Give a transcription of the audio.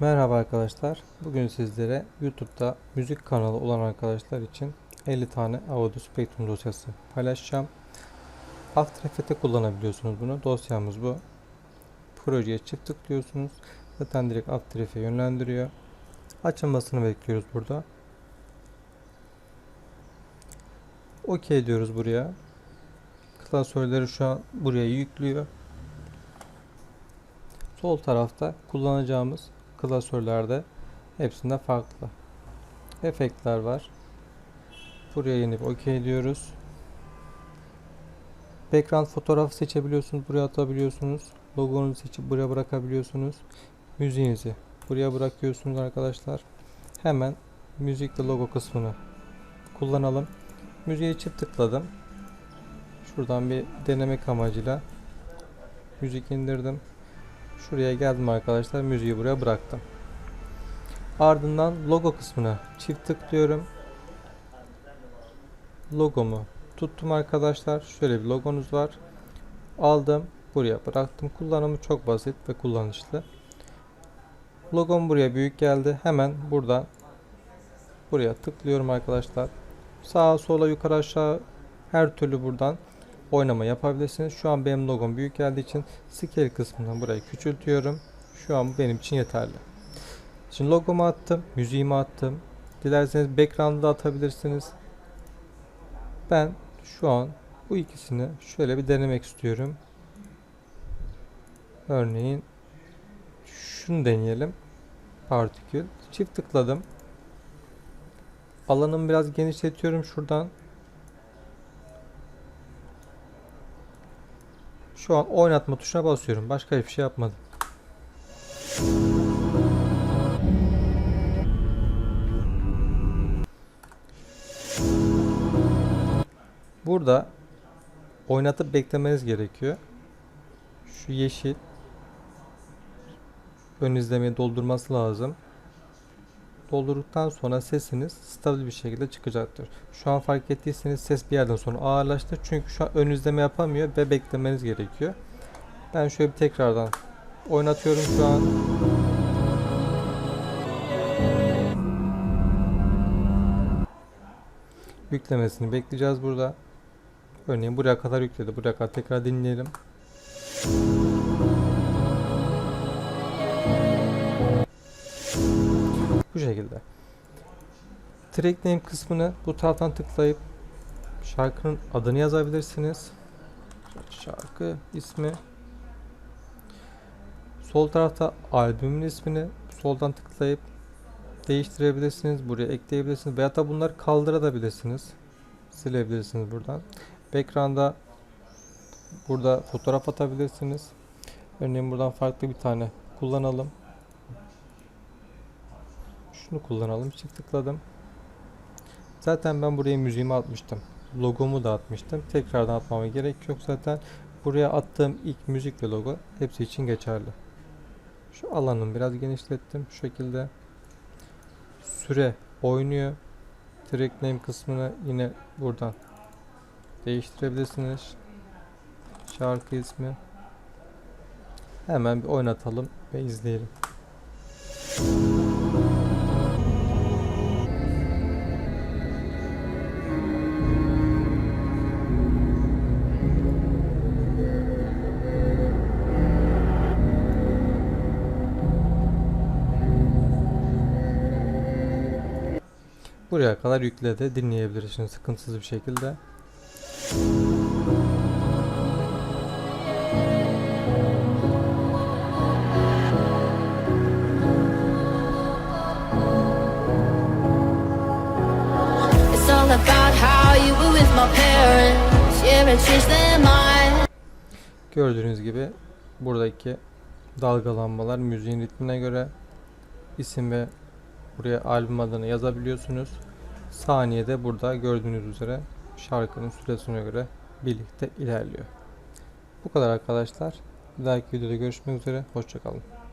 Merhaba arkadaşlar. Bugün sizlere YouTube'da müzik kanalı olan arkadaşlar için 50 tane Audio Spectrum dosyası paylaşacağım. After Effects'te kullanabiliyorsunuz bunu. Dosyamız bu. Projeye çift tıklıyorsunuz. Zaten direkt After Effects'e yönlendiriyor. Açılmasını bekliyoruz burada. OK diyoruz buraya. Klasörleri şu an buraya yüklüyor. Sol tarafta kullanacağımız klasörlerde hepsinde farklı efektler var. Buraya inip OK diyoruz. Background fotoğrafı seçebiliyorsunuz. Buraya atabiliyorsunuz. Logonuzu seçip buraya bırakabiliyorsunuz. Müziğinizi buraya bırakıyorsunuz arkadaşlar. Hemen müzik ve logo kısmını kullanalım. Müziği çift tıkladım. Şuradan bir denemek amacıyla müzik indirdim. Şuraya geldim arkadaşlar. Müziği buraya bıraktım. Ardından logo kısmına çift tıklıyorum. Logomu tuttum arkadaşlar. Şöyle bir logonuz var. Aldım. Buraya bıraktım. Kullanımı çok basit ve kullanışlı. Logom buraya büyük geldi. Hemen buradan buraya tıklıyorum arkadaşlar. Sağa sola yukarı aşağı her türlü buradan oynama yapabilirsiniz. Şu an benim logom büyük geldiği için scale kısmından burayı küçültüyorum. Şu an benim için yeterli. Şimdi logomu attım, müziğimi attım. Dilerseniz background'ı da atabilirsiniz. Ben şu an bu ikisini şöyle bir denemek istiyorum. Örneğin şunu deneyelim. Partikül. Çift tıkladım. Alanımı biraz genişletiyorum şuradan. Şu an oynatma tuşuna basıyorum. Başka hiçbir şey yapmadım. Burada oynatıp beklemeniz gerekiyor. Şu yeşil ön izlemeyi doldurması lazım. Doldurduktan sonra sesiniz stabil bir şekilde çıkacaktır. Şu an fark ettiyseniz ses bir yerden sonra ağırlaştı. Çünkü şu an ön izleme yapamıyor ve beklemeniz gerekiyor. Ben şöyle bir tekrardan oynatıyorum şu an. Yüklemesini bekleyeceğiz burada. Örneğin buraya kadar yükledi. Buraya kadar tekrar dinleyelim. Bu şekilde. Track name kısmını bu taraftan tıklayıp şarkının adını yazabilirsiniz. Şarkı ismi. Sol tarafta albümün ismini soldan tıklayıp değiştirebilirsiniz. Buraya ekleyebilirsiniz. Veya da bunları kaldırabilirsiniz. Silebilirsiniz buradan. Background'a burada fotoğraf atabilirsiniz. Örneğin buradan farklı bir tane kullanalım. Şunu kullanalım. Çift tıkladım. Zaten ben buraya müziğimi atmıştım. Logomu da atmıştım. Tekrardan atmama gerek yok zaten. Buraya attığım ilk müzik ve logo hepsi için geçerli. Şu alanını biraz genişlettim. Şu şekilde. Süre oynuyor. Track name kısmını yine buradan değiştirebilirsiniz. Şarkı ismi. Hemen bir oynatalım ve izleyelim. Buraya kadar yükledi. Dinleyebilirsiniz sıkıntısız bir şekilde. Gördüğünüz gibi buradaki dalgalanmalar müziğin ritmine göre isim ve buraya albüm adını yazabiliyorsunuz. Saniyede burada gördüğünüz üzere şarkının süresine göre birlikte ilerliyor. Bu kadar arkadaşlar. Bir dahaki videoda görüşmek üzere. Hoşçakalın.